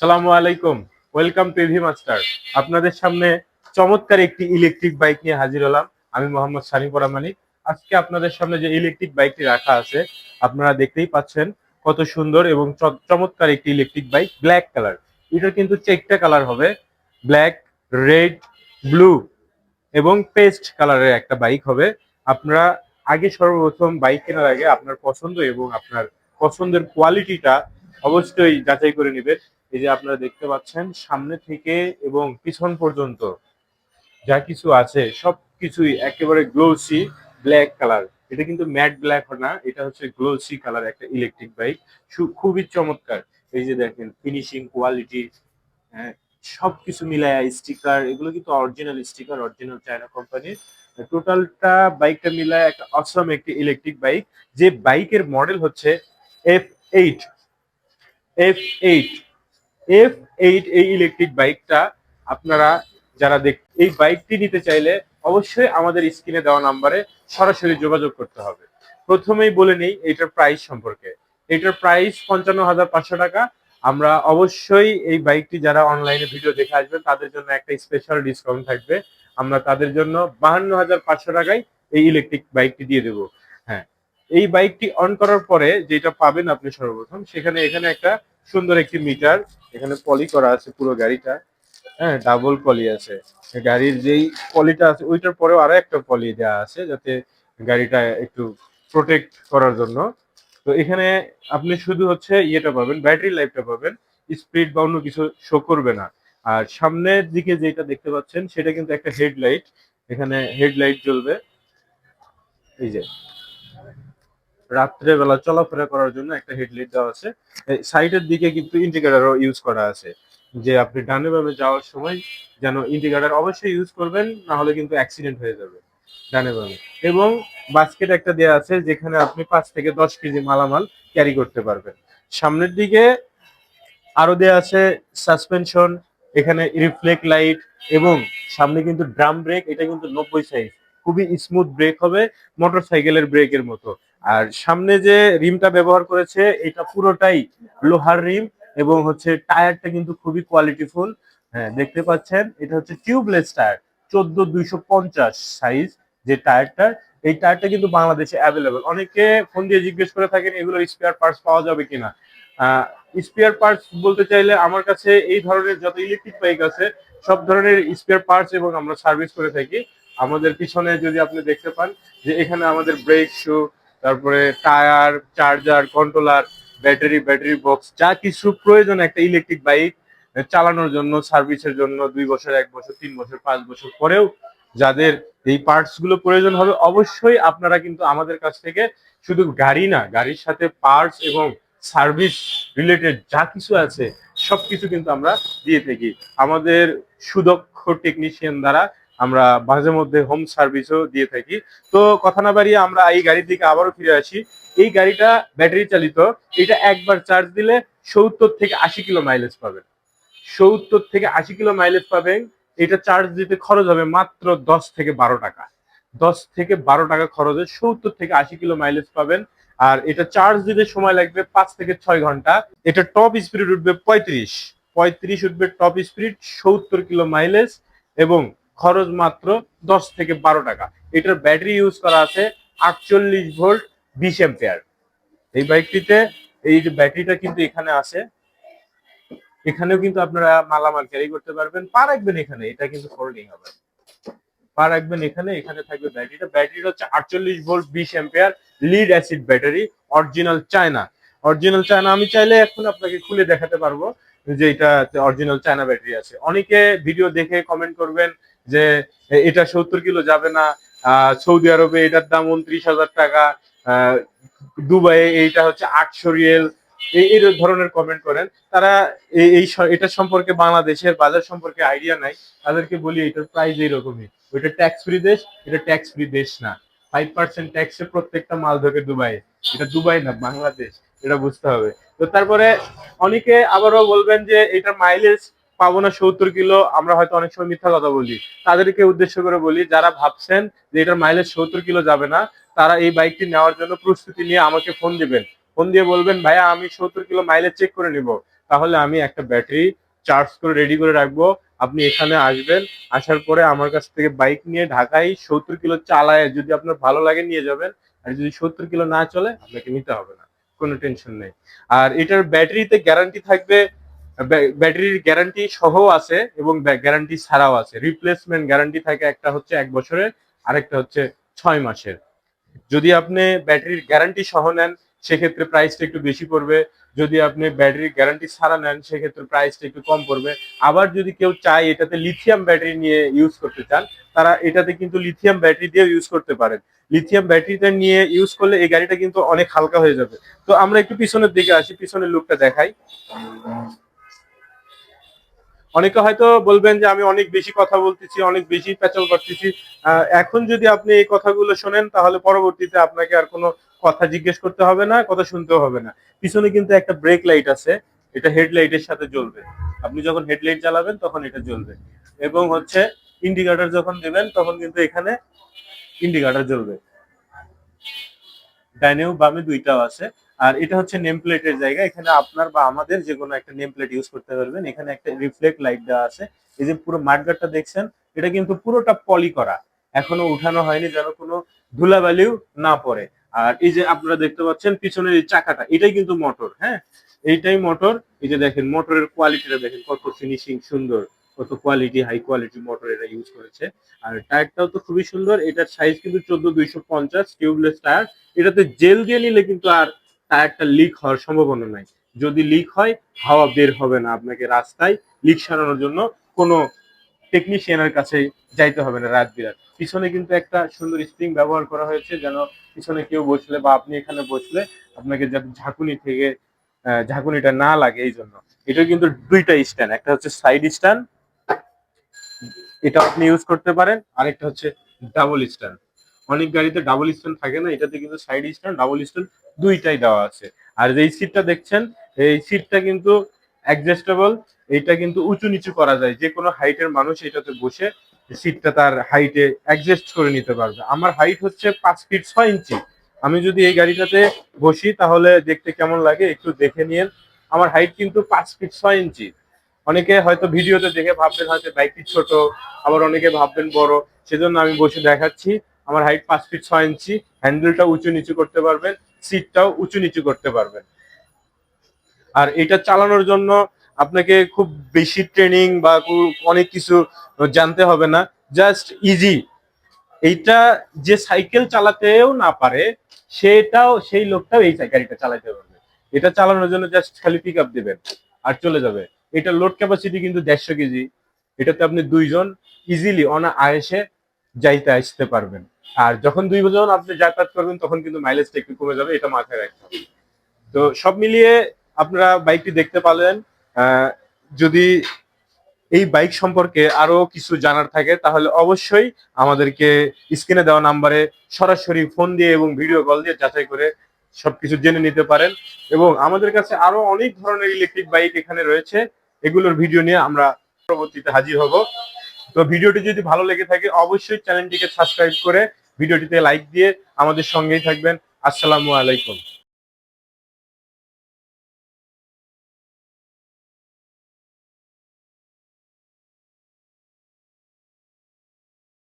সালামু আলাইকুম। Welcome to AV master আপনাদের সামনে চমৎকার একটি ইলেকট্রিক বাইক নিয়ে হাজির হলাম। আমি মোহাম্মদ সানি পরামানিক আজকে আপনাদের সামনে যে ইলেকট্রিক বাইকটি রাখা আছে, আপনারা দেখতেই পাচ্ছেন কত সুন্দর এবং চমৎকার একটি ইলেকট্রিক বাইক ব্ল্যাক কালার এটার কিন্তু চেকটা কালার হবে। ব্ল্যাক রেড ব্লু এবং পেস্ট কালারের একটা বাইক হবে। আপনারা আগে সর্বপ্রথম বাইক কেনার আগে আপনার পছন্দ এবং আপনার পছন্দের কোয়ালিটিটা অবশ্যই যাচাই করে নেবেন। এই যে আপনারা দেখতে পাচ্ছেন, সামনে থেকে এবং পিছন পর্যন্ত যা কিছু আছে সব কিছুই একেবারে গ্লোসি ব্ল্যাক কালার এটা কিন্তু ম্যাট ব্ল্যাক না, এটা হচ্ছে গ্লোসি কালার একটা ইলেকট্রিক বাইক খুবই চমৎকার। এই যে দেখেন ফিনিশিং কোয়ালিটি হ্যাঁ সবকিছু মিলায় স্টিকার এগুলো কিন্তু অরিজিনাল স্টিকার অরিজিনাল চায়না কোম্পানির টোটালটা বাইকটা মিলায় একটা অসম একটি ইলেকট্রিক বাইক যে বাইকের মডেল হচ্ছে F eight F eight F eight এই ইলেকট্রিক বাইকটা আপনারা যারা দেখ, এই বাইকটি নিতে চাইলে অবশ্যই আমাদের স্ক্রিনে দেওয়া নাম্বারে সরাসরি যোগাযোগ করতে হবে। প্রথমেই বলে নেই এটার প্রাইস সম্পর্কে। এটার প্রাইস পঞ্চান্ন হাজার পাঁচশো টাকা। আমরা অবশ্যই এই বাইকটি যারা অনলাইনে ভিডিও দেখে আসবেন তাদের জন্য একটা স্পেশাল ডিসকাউন্ট থাকবে। আমরা তাদের জন্য বাহান্ন হাজার পাঁচশো টাকায় এই ইলেকট্রিক বাইকটি দিয়ে দেবো। হ্যাঁ এই বাইকটি অন করার পরে যেটা পাবেন আপনি সর্বপ্রথম, সেখানে এখানে একটা সুন্দর একটি মিটার, এখানে পলি করা আছে পুরো গাড়িটা। হ্যাঁ ডাবল পলি আছে। গাড়ির যেই পলিটা আছে, ওইটার পরেও আরও একটা পলি দেওয়া আছে যাতে গাড়িটা একটু প্রোটেক্ট করার জন্য। তো এখানে আপনি শুধু হচ্ছে ইয়েটা পাবেন ব্যাটারি লাইফটা পাবেন স্পিড বা অন্য কিছু শো করবে না। আর সামনের দিকে যেটা দেখতে পাচ্ছেন, সেটা কিন্তু একটা হেডলাইট এখানে হেডলাইট জ্বলবে। এই যে রাত্রে বেলা চলাফেরা করার জন্য একটা হেডলাইট দেওয়া আছে। সাইডের দিকে কিন্তু ইন্ডিকেটারও ইউজ করা আছে, যে আপনি ডানে বামে যাওয়ার সময় যেন ইন্ডিকেটার অবশ্যই ইউজ করবেন না হলে কিন্তু অ্যাক্সিডেন্ট হয়ে যাবে ডানে বামে। এবং বাস্কেট একটা দেওয়া আছে, যেখানে আপনি পাঁচ থেকে দশ কেজি মালামাল ক্যারি করতে পারবেন। সামনের দিকে আরও দেওয়া আছে সাসপেনশন এখানে রিফ্লেক্ট লাইট এবং সামনে কিন্তু ড্রাম ব্রেক এটা কিন্তু নব্বই সাইজ খুবই স্মুথ ব্রেক হবে মোটর সাইকেলের ব্রেকের মতো। আর সামনে যে রিমটা ব্যবহার করেছে, এটা পুরোটাই লোহার রিম এবং হচ্ছে টায়ারটা কিন্তু খুবই কোয়ালিটিফুল হ্যাঁ দেখতে পাচ্ছেন, এটা হচ্ছে টিউবলেস টায়ার চোদ্দ দুইশো পঞ্চাশ সাইজ যে টায়ারটা। এই টায়ারটা কিন্তু বাংলাদেশে অ্যাভেলেবল অনেকে ফোন দিয়ে জিজ্ঞেস করে থাকেন, এগুলোর স্পেয়ার পার্টস পাওয়া যাবে কিনা? স্পেয়ার পার্টস বলতে চাইলে আমার কাছে এই ধরনের যত ইলেকট্রিক বাইক আছে, সব ধরনের স্পেয়ার পার্টস এবং আমরা সার্ভিস করে থাকি। আমাদের পিছনে যদি আপনি দেখতে পান যে এখানে আমাদের ব্রেক শু তারপরে tyre, charger controller battery battery box যা কিছু প্রয়োজন একটা ইলেকট্রিক বাইক চালানোর জন্য সার্ভিসের জন্য, দুই বছর, এক বছর, তিন বছর, পাঁচ বছর পরেও যাদের এই পার্টসগুলো প্রয়োজন হবে, অবশ্যই আপনারা কিন্তু আমাদের কাছ থেকে শুধু গাড়ি না, গাড়ির সাথে পার্টস এবং সার্ভিস রিলেটেড যা কিছু আছে, সবকিছু কিন্তু আমরা দিয়ে থাকি। আমাদের সুদক্ষ টেকনিশিয়ান দ্বারা আমরা মাঝে মধ্যে হোম সার্ভিসও দিয়ে থাকি। তো কথা না বাড়িয়ে আমরা এই গাড়ির দিকে আবারও ফিরে আসি। এই গাড়িটা ব্যাটারি চালিত। এটা একবার চার্জ দিলে সত্তর থেকে আশি কিলো মাইলেজ পাবেন। সত্তর থেকে আশি কিলো মাইলেজ পাবেন। এটা চার্জ দিতে খরচ হবে মাত্র দশ থেকে বারো টাকা। দশ থেকে বারো টাকা খরচে সত্তর থেকে আশি কিলো মাইলেজ পাবেন। আর এটা চার্জ দিতে সময় লাগবে পাঁচ থেকে ছয় ঘণ্টা। এটা টপ স্পিড উঠবে পঁয়ত্রিশ। পঁয়ত্রিশ উঠবে টপ স্পিড সত্তর কিলো মাইলেজ এবং খরচ মাত্র দশ থেকে বারো টাকা। এটার ব্যাটারি ইউজ করা আছে আটচল্লিশ ভোল্ট বিশ এম্পিয়ার এই বাইকটিতে এই যে ব্যাটারিটা কিন্তু এখানে আছে। এখানেও কিন্তু আপনারা মালামাল ক্যারি করতে পারবেন। পা রাখবেন এখানে, এটা কিন্তু ফোল্ডিং হবে। পা রাখবেন এখানে এখানে থাকবে ব্যাটারিটা। ব্যাটারিটা হচ্ছে আটচল্লিশ ভোল্ট বিশ ampere lead acid battery original China original China আমি চাইলে এখন আপনাকে খুলে দেখাতে পারব। যে এটা অরিজিনাল চায়না ব্যাটারি আছে। অনেকে ভিডিও দেখে কমেন্ট করবেন যে এটা সত্তর কিলো যাবে না সৌদি আরবে এটার দাম উনত্রিশ হাজার টাকা আহ, দুবাইয়ে এইটা হচ্ছে আটশো রিয়েল এই ধরনের কমেন্ট করেন। তারা এই এটা সম্পর্কে বাংলাদেশের বাজার সম্পর্কে আইডিয়া নাই। তাদেরকে বলি এটার প্রাইস এইরকমই। ওইটা ট্যাক্স ফ্রি দেশ এটা ট্যাক্স ফ্রি দেশ না। ফাইভ পার্সেন্ট ট্যাক্সে প্রত্যেকটা মাল ঢোকে দুবাই এটা দুবাই না বাংলাদেশ। এটা বুঝতে হবে। তো তারপরে অনেকে আবারও বলবেন যে এটার মাইলেজ পাবো না সত্তর কিলো, আমরা হয়তো অনেক সময় মিথ্যা কথা বলি। তাদেরকে উদ্দেশ্য করে বলি, যারা ভাবছেন যে এটার মাইলেজ সত্তর কিলো যাবে না, তারা এই বাইকটি নেওয়ার জন্য প্রস্তুতি নিয়ে আমাকে ফোন দিবেন। ফোন দিয়ে বলবেন, ভাইয়া, আমি সত্তর কিলো মাইলেজ চেক করে নিব। তাহলে আমি একটা ব্যাটারি চার্জ করে রেডি করে রাখব। আপনি এখানে আসবেন, আসার পরে আমার কাছ থেকে বাইক নিয়ে ঢাকায় সত্তর কিলো চালায়। যদি আপনার ভালো লাগে, নিয়ে যাবেন। আর যদি সত্তর কিলো না চলে, আপনাকে নিতে হবে না। কোনো টেনশন নেই। আর এটার ব্যাটারিতে গ্যারান্টি থাকবে ব্যাটারির গ্যারান্টি সহ আছে এবং গ্যারান্টি ছাড়াও আছে। রিপ্লেসমেন্ট গ্যারান্টি থাকে একটা হচ্ছে এক বছরের, আরেকটা হচ্ছে ছয় মাসের। যদি আপনি ব্যাটারির গ্যারান্টি সহ নেন, সেক্ষেত্রে প্রাইসটা একটু বেশি পড়বে। যদি আপনি ব্যাটারির গ্যারান্টি ছাড়া নেন, সেক্ষেত্রে প্রাইসটা একটু কম পড়বে। আবার যদি কেউ চায় এটাতে লিথিয়াম ব্যাটারি নিয়ে ইউজ করতে চান, তারা এটাতে কিন্তু লিথিয়াম ব্যাটারি দিয়ে ইউজ করতে পারেন। লিথিয়াম ব্যাটারিটা নিয়ে ইউজ করলে এই গাড়িটা কিন্তু অনেক হালকা হয়ে যাবে। তো আমরা একটু পিছনের দিকে আসি, পিছনের লুকটা দেখাই। অনেকে হয়তো বলবেন যে আমি অনেক বেশি কথা বলতেছি, অনেক বেশি প্যাচাল করতেছি। এখন যদি আপনি এই কথাগুলো শোনেন, তাহলে পরবর্তীতে আপনাকে আর কোনো কথা জিজ্ঞেস করতে হবে না, কথা শুনতেও হবে না। পিছনে কিন্তু একটা ব্রেক লাইট আছে, এটা হেডলাইটের সাথে জ্বলবে। আপনি যখন হেডলাইট জ্বালাবেন, তখন এটা জ্বলবে। এবং হচ্ছে ইন্ডিকেটর যখন দেবেন, তখন কিন্তু এখানে ইন্ডিকেটর জ্বলবে। ডাইনেও বামে দুইটাও আছে। আর এটা হচ্ছে নেম প্লেটের জায়গা। এখানে আপনার বা আমাদের যে কোনো একটা নেম প্লেট ইউজ করতে পারবেন। এখানে একটা রিফ্লেক্ট লাইট দেওয়া আছে। এই যে পুরো মাঠগাটটা দেখছেন, এটা কিন্তু পুরোটা পলি করা। এখনও উঠানো হয়নি যেন কোনো ধুলাবালিও না পড়ে। আর এই যে আপনারা দেখতে পাচ্ছেন, পিছনের এই চাকাটা, এটাই কিন্তু মোটর হ্যাঁ? এইটাই মোটর এই যে দেখেন মোটরের কোয়ালিটিটা দেখেন, কত ফিনিশিং সুন্দর। কত কোয়ালিটি হাই কোয়ালিটি মোটর এটা ইউজ করেছে। আর টায়ারটাও তো খুবই সুন্দর, এটার সাইজ কিন্তু চোদ্দ দুইশো পঞ্চাশ টিউবলেস টায়ার এটাতে জেল দিয়ে নিলে কিন্তু আর টায়ারটা লিক হওয়ার সম্ভাবনা নাই। যদি লিক হয়, হাওয়া বের হবে না আপনাকে রাস্তায় লিক সারানোর জন্য কোনো টেকনিশিয়ানের কাছে যাইতে হবে না রাত বিরাত। পিছনে কিন্তু একটা সুন্দর স্প্রিং ব্যবহার করা হয়েছে, যেন পিছনে কেউ বসলে বা আপনি এখানে বসলে আপনাকে যাতে ঝাঁকুনি থেকে ঝাঁকুনিটা না লাগে এই জন্য এটা কিন্তু দুইটা স্ট্যান্ড একটা হচ্ছে সাইড স্ট্যান্ড এটা আপনি ইউজ করতে পারেন। আরেকটা হচ্ছে ডাবল স্ট্যান্ড অনেক গাড়িতে ডাবল স্ট্যান্ড থাকে না, এটাতে কিন্তু সাইড স্ট্যান্ড ডাবল স্ট্যান্ড দুইটাই দেওয়া আছে। আর এই সিটটা দেখছেন, এই সিটটা কিন্তু অ্যাডজাস্টেবল এটা কিন্তু উঁচু নিচু করা যায়। যে কোনো হাইটের মানুষ এটাতে বসে সিটটা তার হাইটে অ্যাডজাস্ট করে নিতে পারবে। আমার হাইট হচ্ছে পাঁচ ফিট ছয় ইঞ্চি। আমি যদি এই গাড়িটাতে বসি, তাহলে দেখতে কেমন লাগে একটু দেখে নিন আমার হাইট কিন্তু পাঁচ ফিট ছয় ইঞ্চি। অনেকে হয়তো ভিডিওতে দেখে ভাববেন হয়তো বাইকটি ছোট, আবার অনেকে ভাববেন বড়। সেজন্য আমি বসে দেখাচ্ছি। আমার হাইট পাঁচ ফিট ছয় ইঞ্চি হ্যান্ডেলটা উঁচু নিচু করতে পারবেন সিটটাও উঁচু নিচু করতে পারবেন। আর এটা চালানোর জন্য আপনাকে খুব বেশি ট্রেনিং বা অনেক কিছু জানতে হবে না। জাস্ট ইজি এইটা যে সাইকেল চালাতেও না পারে, সেটাও, সেই লোকটাও এই গাড়িটা চালাতে পারবে। এটা চালানোর জন্য জাস্ট খালি পিক আপ দেবেন, আর চলে যাবে। এটা লোড ক্যাপাসিটি কিন্তু দেড়শো কেজি। এটাতে আপনি দুইজন ইজিলি অনা আয়েসে যাইতে আসতে পারবেন। আর যখন দুই জন আপনি যাতায়াত করবেন তখন কিন্তু মাইলেজটা একটু কমে যাবে এটা মাথায় রাখতে হবে। তো সব মিলিয়ে আপনারা বাইকটি দেখতে পারলেন। আহ, যদি এই বাইক সম্পর্কে আরও কিছু জানার থাকে তাহলে অবশ্যই আমাদেরকে স্ক্রিনে দেওয়া নাম্বারে সরাসরি ফোন দিয়ে এবং ভিডিও কল দিয়ে যাচাই করে সবকিছু জেনে নিতে পারেন। এবং আমাদের কাছে আরও অনেক ধরনের ইলেকট্রিক বাইক এখানে রয়েছে। এগুলোর ভিডিও নিয়ে আমরা পরবর্তীতে হাজির হব। তো ভিডিওটি যদি ভালো লেগে থাকে, অবশ্যই চ্যানেলটিকে সাবস্ক্রাইব করে ভিডিওটিতে লাইক দিয়ে আমাদের সঙ্গেই থাকবেন। আসসালামু আলাইকুম।